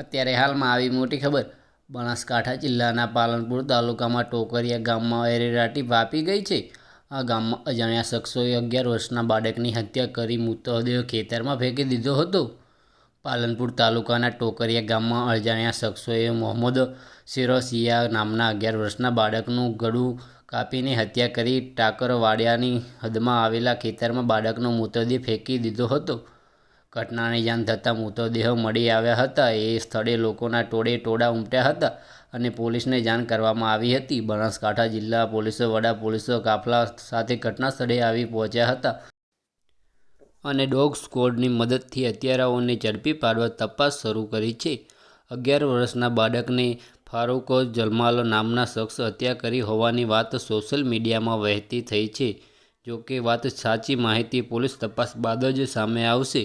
અત્યારે હાલમાં આવી મોટી ખબર. બનાસકાંઠા જિલ્લાના પાલનપુર તાલુકામાં ટોકરિયા ગામમાં એરેરાટી વાપી ગઈ છે. આ ગામમાં અજાણ્યા શખ્સોએ અગિયાર વર્ષના બાળકની હત્યા કરી મૃતદેહ ખેતરમાં ફેંકી દીધો હતો. પાલનપુર તાલુકાના ટોકરિયા ગામમાં અજાણ્યા શખ્સોએ મોહમ્મદ સિરોસિયા નામના અગિયાર વર્ષના બાળકનું ગળું કાપીને હત્યા કરી ટાકરવાડિયાની હદમાં આવેલા ખેતરમાં બાળકનો મૃતદેહ ફેંકી દીધો હતો. ઘટનાની જાણ થતાં મૃતદેહો મળી આવ્યા હતા. એ સ્થળે લોકોના ટોળે ટોળા ઉમટ્યા હતા અને પોલીસને જાણ કરવામાં આવી હતી. બનાસકાંઠા જિલ્લા પોલીસો, વડા પોલીસો, કાફલા સાથે ઘટના સ્થળે આવી પહોંચ્યા હતા અને ડોગ સ્કોડની મદદથી હત્યારાઓને ઝડપી પાડવા તપાસ શરૂ કરી છે. અગિયાર વર્ષના બાળકને ફારૂકો જલમાલો નામના શખ્સ હત્યા કરી હોવાની વાત સોશિયલ મીડિયામાં વહેતી થઈ છે. જો કે વાત સાચી માહિતી પોલીસ તપાસ બાદ જ સામે આવશે.